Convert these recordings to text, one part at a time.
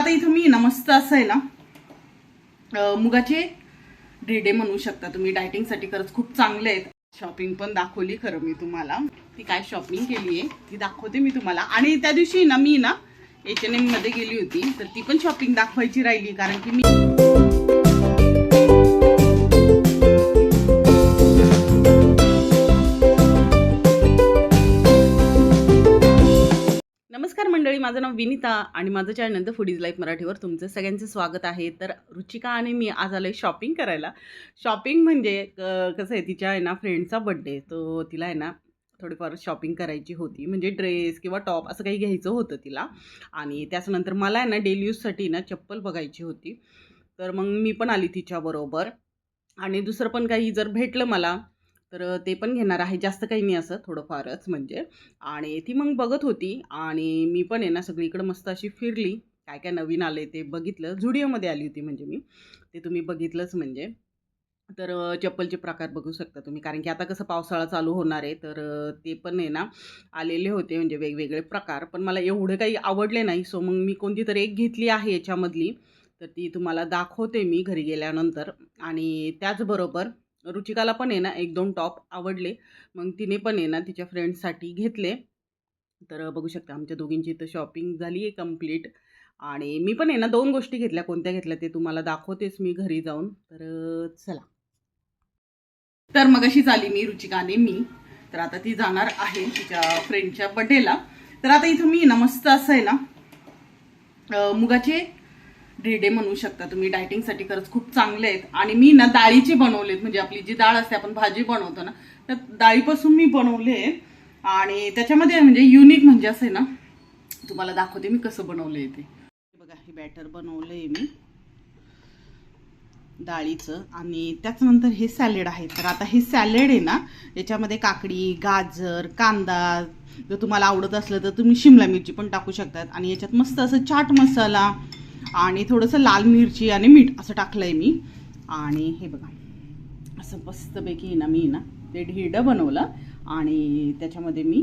आता इथं मी ना मस्त असं आहे ना मुगाचे ढेडे म्हणू शकता तुम्ही. डायटिंगसाठी खरंच खूप चांगले आहेत. शॉपिंग पण दाखवली खरं मी तुम्हाला. ती काय शॉपिंग केली आहे ती दाखवते मी तुम्हाला. आणि त्या दिवशी ना मी ना एच एन एममध्ये गेली होती तर ती पण शॉपिंग दाखवायची राहिली कारण की मी माझं नाव विनिता आणि माझं चॅनल द फुडीज लाईफ मराठीवर तुमचं सगळ्यांचं स्वागत आहे. तर रुचिका आणि मी आज आलो आहे शॉपिंग करायला. शॉपिंग म्हणजे क- कसं आहे तिच्या आहे ना फ्रेंडचा बड्डे तो तिला आहे ना थोडीफार शॉपिंग करायची होती. म्हणजे ड्रेस किंवा टॉप असं काही घ्यायचं होतं तिला. आणि त्याच्यानंतर मला आहे ना डेली यूजसाठी ना चप्पल बघायची होती. तर मग मी पण आली तिच्याबरोबर. आणि दुसरं पण काही जर भेटलं मला तर ते पण घेणार आहे. जास्त काही नाही असं थोडंफारच म्हणजे. आणि ती मग बघत होती आणि मी पण आहे ना सगळीकडं मस्त अशी फिरली. काय काय नवीन आले ते बघितलं. झुडिओमध्ये आली होती म्हणजे मी. ते तुम्ही बघितलंच म्हणजे. तर चप्पलचे प्रकार बघू शकता तुम्ही. कारण की आता कसं पावसाळा चालू होणार आहे तर ते पण आहे ना आलेले होते म्हणजे वेगवेगळे प्रकार. पण मला एवढे काही आवडले नाही. सो मग मी कोणती तरी एक घेतली आहे याच्यामधली. तर ती तुम्हाला दाखवते मी घरी गेल्यानंतर. आणि त्याचबरोबर रुचिकाला पण आहे ना एक दोन टॉप आवडले. मग तिने पण आहे ना तिच्या फ्रेंड्ससाठी घेतले. तर बघू शकता आमच्या दोघींची तर शॉपिंग झाली आहे कंप्लीट आणि मी पण आहे ना दोन गोष्टी घेतल्या. कोणत्या घेतल्या ते तुम्हाला दाखवतेच मी घरी जाऊन. तर चला. तर मग अशीच झाली मी रुचिकाने मी. तर आता ती जाणार आहे तिच्या फ्रेंडच्या बड्डेला. तर आता इथं मी ना मस्त असं आहे ना मुगाचे डे म्हणू शकता तुम्ही डायटिंगसाठी खरंच खूप चांगले आहेत. आणि मी ना डाळीची बनवलेत म्हणजे आपली जी डाळ असते आपण भाजी बनवतो ना तर डाळीपासून मी बनवले. आणि त्याच्यामध्ये म्हणजे युनिक म्हणजे असं आहे ना तुम्हाला दाखवते मी कसं बनवलंय ते. बघा हे बॅटर बनवलंय मी. डाळीचं. आणि त्याच्यानंतर हे सॅलेड आहे. तर आता हे सॅलेड आहे ना याच्यामध्ये काकडी गाजर कांदा जर तुम्हाला आवडत असलं तर तुम्ही शिमला मिरची पण टाकू शकतात. आणि याच्यात मस्त असं चाट मसाला आणि थोडंसं लाल मिरची आणि मीठ असं टाकलं आहे मी. आणि हे बघा असं मस्तपैकी ना मी ना ते ढेडं बनवलं आणि त्याच्यामध्ये मी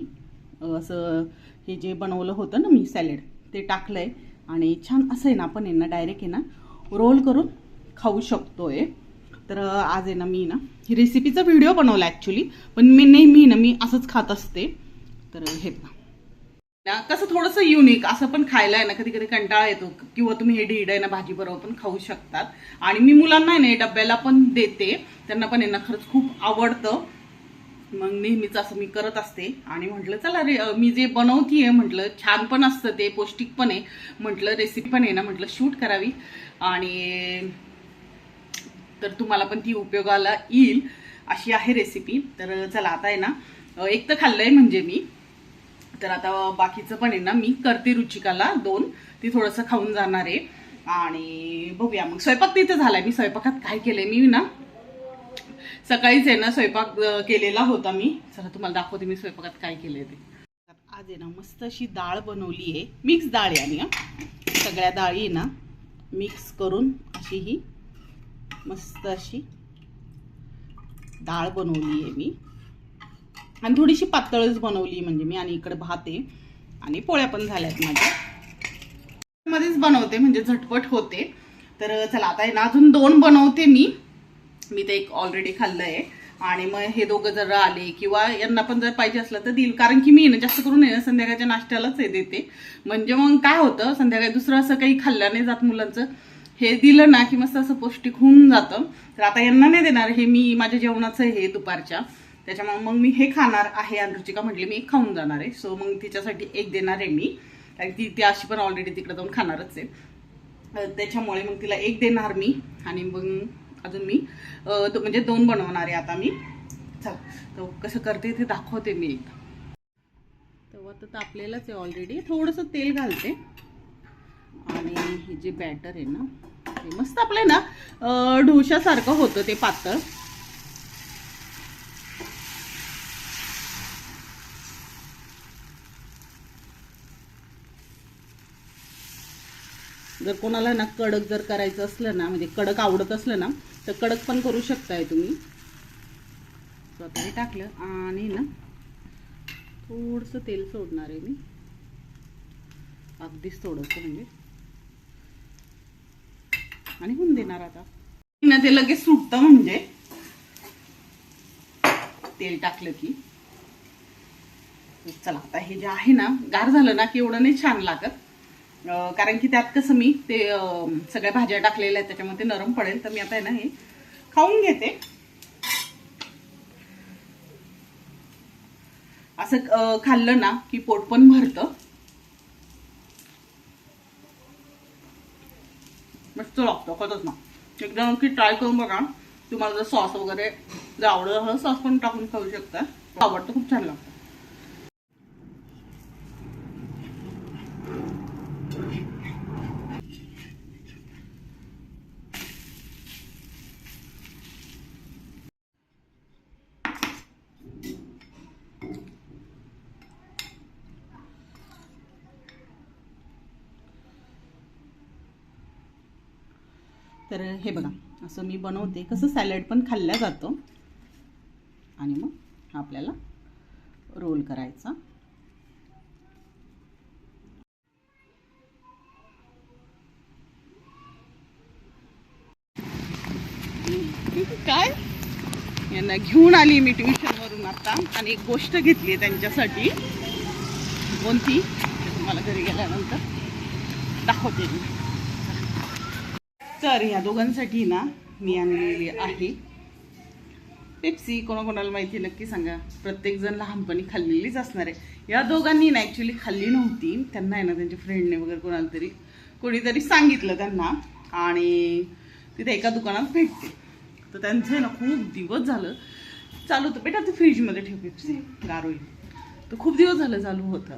असं हे जे बनवलं होतं ना मी सॅलेड ते टाकलं आहे आणि छान असं आहे ना आपण आहे ना डायरेक्ट आहे ना रोल करून खाऊ शकतोय. तर आज आहे ना मी ना ही रेसिपीचा व्हिडिओ बनवला ॲक्च्युली पण मी नेहमी ना मी असंच खात असते. तर हे बघा. ना कसं थोडंसं युनिक असं पण खायला आहे ना कधी कधी कंटाळा येतो. किंवा तुम्ही हे ढीड आहे ना भाजी बरोबर पण खाऊ शकतात. आणि मी मुलांना आहे ना हे डब्याला पण देते. त्यांना पण आहे ना खरंच खूप आवडतं. मग नेहमीच असं मी करत असते. आणि म्हटलं चला रे मी जे बनवतीये म्हटलं छान पण असतं ते पौष्टिक पण आहे. म्हटलं रेसिपी पण आहे ना म्हटलं शूट करावी. आणि तर तुम्हाला पण ती उपयोगाला येईल अशी आहे रेसिपी तर चला आता आहे ना एक तर खाल्लंय म्हणजे मी. तर आता बाकीचं पण आहे ना मी करते रुचिकाला दोन. ती थोडंसं खाऊन जाणार आहे. आणि बघूया मग. स्वयंपाक तिथे झालाय. मी स्वयंपाकात काय केलंय मी ना सकाळीच आहे ना स्वयंपाक केलेला होता मी. चला तुम्हाला दाखवते मी स्वयंपाकात काय केलंय ते. आज आहे ना मस्त अशी डाळ बनवली आहे. मिक्स डाळ आहे आणि सगळ्या डाळी आहे ना मिक्स करून अशी ही मस्त अशी डाळ बनवली आहे मी. आणि थोडीशी पातळच बनवली म्हणजे मी आणि इकडे भाते आणि पोळ्या पण झाल्यात माझ्या. मध्येच बनवते म्हणजे झटपट होते. तर चला आता आहे ना अजून दोन बनवते मी. मी ते एक ऑलरेडी खाल्लं आहे आणि मग हे दोघं जर आले किंवा यांना पण जर पाहिजे असलं तर देईल. कारण की मी ना जास्त करून आहे ना संध्याकाळच्या नाश्त्यालाच हे देते. म्हणजे मग काय होतं संध्याकाळी दुसरं असं काही खाल्लं नाही जात मुलांचं. हे दिलं ना की मस्त असं पौष्टिक होऊन जातं. तर आता यांना नाही देणार हे मी माझ्या जेवणाचं हे दुपारच्या. त्याच्यामुळे मग मी हे खाणार आहे आणि रुचिका म्हटली मी एक खाऊन जाणार आहे. सो मग तिच्यासाठी एक देणार आहे मी. कारण ती ती अशी पण ऑलरेडी तिकडे जाऊन खाणारच आहे. त्याच्यामुळे मग तिला एक देणार मी आणि मग अजून मी दो- म्हणजे दोन बनवणार आहे आता मी. चला तर कसं करते ते दाखवते मी एक. तेव्हा तर तापलेलंच आहे ऑलरेडी थोडंसं तेल घालते. आणि हे जे बॅटर आहे ना ते मस्त आपलं ना? ढोशासारखं होतं ते पातळ. जर कोणाला ना कडक जर करायचं असलं ना म्हणजे कडक आवडत असलं ना तर कडक पण करू शकताय तुम्ही. स्वतः टाकलं आणि ना थोडंसं तेल सोडणार आहे मी. अगदीच थोडंसं म्हणजे. आणि होऊन देणार आता. ना ते लगेच सुटतं म्हणजे. तेल टाकलं की. चला आता हे जे आहे ना गार झालं ना की एवढं नाही छान लागत. कारण की त्यात कसं मी ते सगळ्या भाज्या टाकलेल्या आहेत त्याच्यामध्ये नरम पडेल तर मी आता ना हे खाऊन घेते. असं खाल्लं ना की पोट पण भरतं. मस्त लागतं कळतच ना. एकदा नक्की ट्राय करून बघा. तुम्हाला जर सॉस वगैरे जर आवडत सॉस पण टाकून खाऊ शकता. आवडतं खूप छान लागतं. तर हे बघा असं मी बनवते. कसं सॅलड पण खाल्ल्या जातं. आणि मग हा आपल्याला रोल करायचा. काय? यांना घेऊन आली मी ट्युशनवरून आता. आणि एक गोष्ट घेतली आहे त्यांच्यासाठी. कोणती? तुम्हाला घरी गेल्यानंतर. दाखवते मी. तर ह्या दोघांसाठी ना मी आणलेली आहे. पेप्सी कोणाकोणाला माहिती नक्की सांगा. प्रत्येकजण लहानपणी खाल्लेलीच असणार आहे. या दोघांनी ना ॲक्च्युली खाल्ली नव्हती. त्यांना आहे ना त्यांच्या फ्रेंडने वगैरे कोणाला तरी कोणीतरी सांगितलं त्यांना. आणि तिथे एका दुकानात भेटते. तर त्यांचं आहे ना खूप दिवस झालं. चालू होतं. बेटा ते फ्रीजमध्ये ठेव पेप्सी गार होईल. तर खूप दिवस झालं चालू होतं.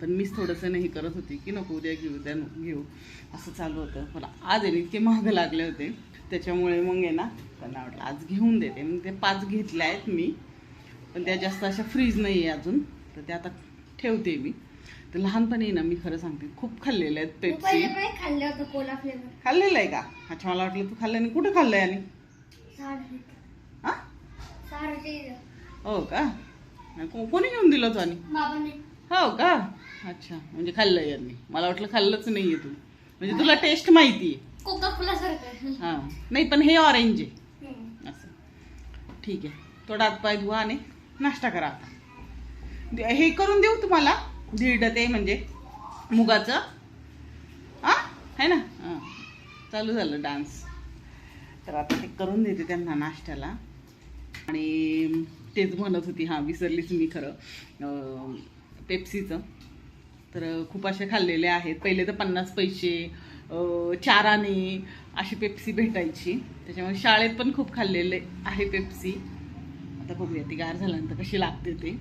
पण मीच थोडंसं नाही करत होती की नको उद्या घेऊ उद्या घेऊ असं चालू होतं. पण आज आहे इतके महाग लागले होते. त्याच्यामुळे मग आहे ना त्यांना वाटलं आज घेऊन देते. मग ते पाच घेतल्या आहेत मी पण त्या जास्त अशा फ्रीज नाही आहे अजून. तर त्या आता ठेवते मी. तर लहानपणी ना मी खरं सांगते खूप खाल्लेले आहेत पेप्सी खाल्लं खाल्लेलं आहे का? अच्छा मला वाटलं तू खाल्लं नाही. कुठं खाल्लंय आणि? सारखे हां हो का? कोणी घेऊन दिलं होतं आणि? हो का? अच्छा म्हणजे खाल्लं यांनी. मला वाटलं खाल्लंच नाहीये तू. म्हणजे तुला टेस्ट माहिती आहे कोका कोला सारखं हां. नाही पण हे ऑरेंज आहे. हम्म. असं. ठीक आहे. थोडा हातपाय धुवा आणि नाश्ता करा आता. दे- हे करून देऊ तुम्हाला. दीड ते म्हणजे मुगाचं. हा? है ना? हां. चालू झालं डान्स तर आता ते करून देते त्यांना नाश्त्याला. आणि तेच म्हणत होती हां विसरलीच मी खरं. अं, पेप्सीचं तर खूप असे खाल्लेले आहेत. पहिले तर पन्नास पैसे चाराने चार आणे अशी पेप्सी भेटायची. त्याच्यामुळे शाळेत पण खूप खाल्लेले आहे पेप्सी आता बघूया ती गार झाल्यानंतर कशी लागते ते.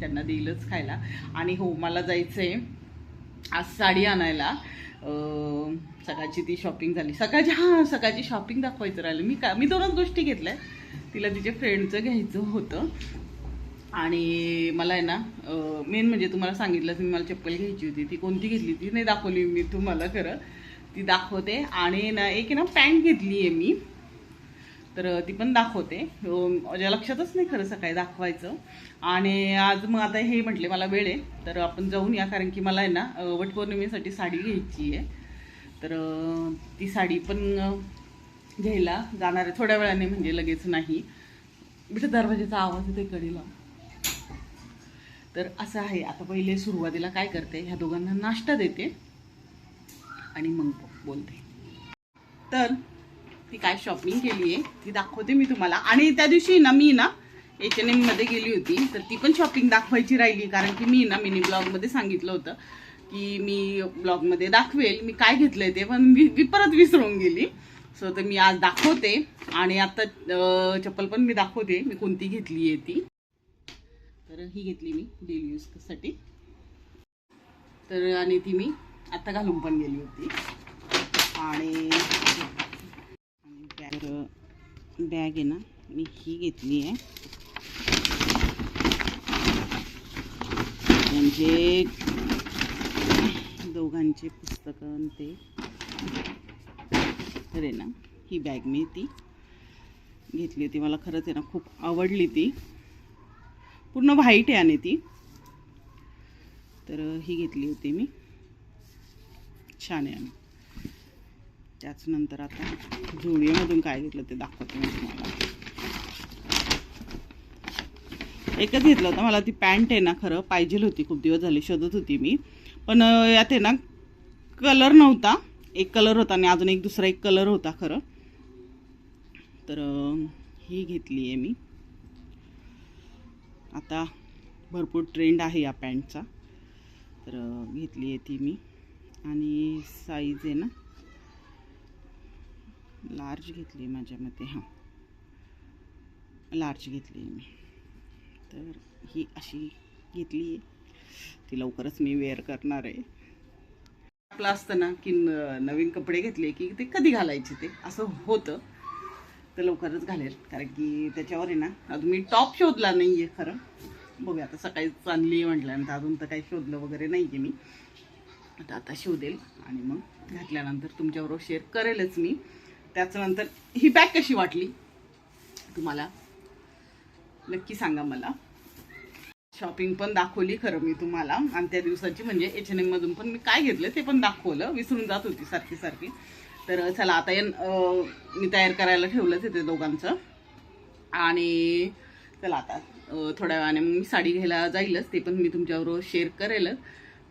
त्यांना देईलच खायला. आणि हो मला जायचं आहे आज साडी आणायला. सकाळची ती शॉपिंग झाली. सकाळची हां सकाळची शॉपिंग दाखवायचं राहिलं. मी का मी दोनच गोष्टी घेतल्या. तिला तिच्या फ्रेंडचं घ्यायचं होतं. आणि मला आहे ना मेन म्हणजे तुम्हाला सांगितलं मी मला चप्पल घ्यायची होती ती कोणती घेतली ती नाही दाखवली मी तुम्हाला खरं. ती दाखवते आणि ना एक आहे ना पॅन्ट घेतली आहे मी. तर ती पण दाखवते. माझ्या म्हणजे लक्षातच नाही खरं सकाळी दाखवायचं. आणि आज मग आता हे म्हटले मला वेळ आहे. तर आपण जाऊन या कारण की मला आहे ना वटपौर्णिमेसाठी साडी घ्यायची आहे. तर ती साडी पण घ्यायला जाणार आहे. थोड्या वेळाने म्हणजे लगेच नाही. बिठे म्हणजे दरवाजाचा आवाज येते कडीला. तर असं आहे आता पहिले सुरुवातीला काय करते ह्या दोघांना नाश्ता देते आणि मग बोलते. तर ती काय शॉपिंग केली आहे ती दाखवते मी तुम्हाला. आणि त्या दिवशी ना मी ना H&M एच एन एममध्ये गेली होती तर ती पण शॉपिंग दाखवायची राहिली कारण की मी ना मिनी ब्लॉगमध्ये सांगितलं होतं की मी ब्लॉगमध्ये दाखवेल मी काय घेतलं आहे ते पण मी मी परत विसरून गेली. सो तर मी आज दाखवते. आणि आता चप्पल पण मी दाखवते मी कोणती घेतली आहे ती. तर ही घेतली मी डेली यूजसाठी तर आणि ती मी आत्ता घालून पण गेली होती. आणि बॅग बॅग आहे ना मी ही घेतली आहे. म्हणजे दोघांचे पुस्तकं ते. तर आहे ना ही बॅग मी ती घेतली होती. मला खरंच आहे ना खूप आवडली ती. पूर्ण व्हाईट आहे आणि ती. तर ही घेतली होती मी. छान आहे आणि. त्याचनंतर आता झुडिओमधून काय घेतलं ते दाखवते मी तुम्हाला. एकच घेतलं होतं. मला ती पॅन्ट आहे ना खरं पाहिजे होती. खूप दिवस झाले शोधत होती मी. पण यात आहे ना कलर नव्हता. एक कलर होता आणि अजून एक दुसरा एक कलर होता खरं. तर ही घेतली आहे मी. आता भरपूर ट्रेंड आहे या पॅन्टचा तर घेतली आहे ती मी. आणि साईज आहे ना लार्ज घेतली आहे माझ्या मते हां. लार्ज घेतली आहे मी. तर ही अशी घेतली आहे. ती लवकरच मी वेअर करणार आहे. आपलं असतं ना की न- नवीन कपडे घेतले की ते कधी घालायचे ते? असं होतं. तर लवकरच घालेल. कारण की त्याच्यावर आहे ना अजून मी टॉप शोधला नाही आहे खरं. बघूया आता सकाळी चांगली म्हटल्यानंतर अजून तर काही शोधलं वगैरे नाही आहे मी. आता आता शोधेल आणि मग घातल्यानंतर तुमच्याबरोबर शेअर करेलच मी. त्याच्यानंतर ही बॅग कशी वाटली? तुम्हाला नक्की सांगा मला. शॉपिंग पण दाखवली खरं मी तुम्हाला. आणि त्या दिवसाची म्हणजे H&M एच एन एममधून पण मी काय घेतलं ते पण दाखवलं. विसरून जात होती सारखी सारखी. तर चला आता या मी तयार करायला ठेवलंच आहे ते दोघांचं. आणि चला आता थोड्या वेळाने मग मी साडी घ्यायला जाईलच ते पण मी तुमच्याबरोबर शेअर करेलच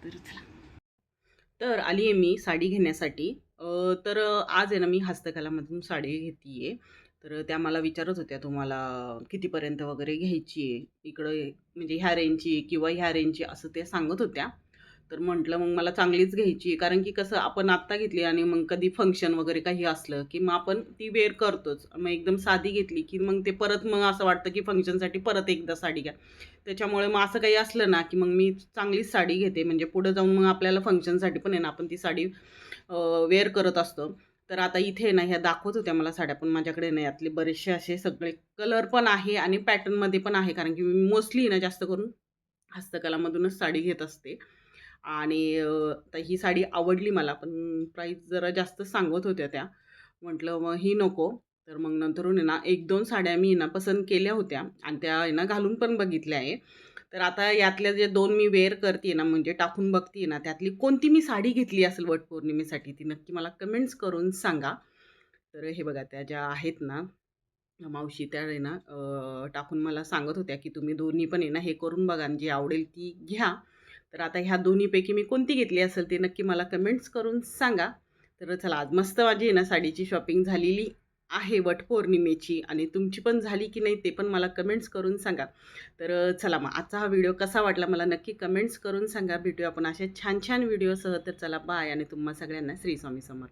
तर चला. तर आली आहे मी साडी घेण्यासाठी. तर आज आहे ना मी हस्तकलामधून साडी घेते आहे तर त्या मला विचारत होत्या तुम्हाला कितीपर्यंत वगैरे घ्यायची आहे? इकडं म्हणजे ह्या रेंजची किंवा ह्या रेंजची असं ते सांगत होत्या. तर म्हटलं मग मला चांगलीच घ्यायची कारण की कसं आपण आत्ता घेतली आणि मग कधी फंक्शन वगैरे काही असलं की मग आपण ती वेअर करतोच. मग एकदम साधी घेतली की मग ते परत मग असं वाटतं की फंक्शनसाठी परत एकदा साडी घ्या. त्याच्यामुळे मग असं काही असलं ना की मग मी चांगलीच साडी घेते. म्हणजे पुढं जाऊन मग आपल्याला फंक्शनसाठी पण आहे ना आपण ती साडी वेअर करत असतो. तर आता इथे ना ह्या दाखवत होत्या मला साड्या पण माझ्याकडे नाही. यातले बरेचसे असे सगळे कलर पण आहे आणि पॅटर्नमध्ये पण आहे. कारण की मी मोस्टली ना जास्त करून हस्तकलामधूनच साडी घेत असते. आणि आता ही साडी आवडली मला पण प्राईस जरा जास्त सांगत होत्या त्या. म्हटलं मग ही नको. तर मग नंतरून आहे ना एक दोन साड्या मी ना पसंत केल्या होत्या आणि त्या आहे ना घालून पण बघितल्या आहे. तर आता यातल्या जे दोन मी वेअर करते ना म्हणजे टाकून बघते ना त्यातली कोणती मी साडी घेतली असेल वटपौर्णिमेसाठी ती नक्की मला कमेंट्स करून सांगा. तर हे बघा त्या ज्या आहेत ना मावशी त्या आहे ना टाकून मला सांगत होत्या की तुम्ही दोन्ही पण आहे ना हे करून बघा आणि जी आवडेल ती घ्या. तर आता ह्या दोन्हीपैकी मी कोणती घेतली असेल ते नक्की मला कमेंट्स करून सांगा. तर चला आज मस्त माझी आहे ना साडीची शॉपिंग झालेली आहे वटपौर्णिमेची आणि तुमची पण झाली की नाही ते पण मला कमेंट्स करून सांगा. तर चला मग आजचा हा व्हिडिओ कसा वाटला मला नक्की कमेंट्स करून सांगा. भेटूया आपण अशा छान छान व्हिडिओसह तर चला बाय आणि तुम्हा सगळ्यांना श्रीस्वामी समर्थ.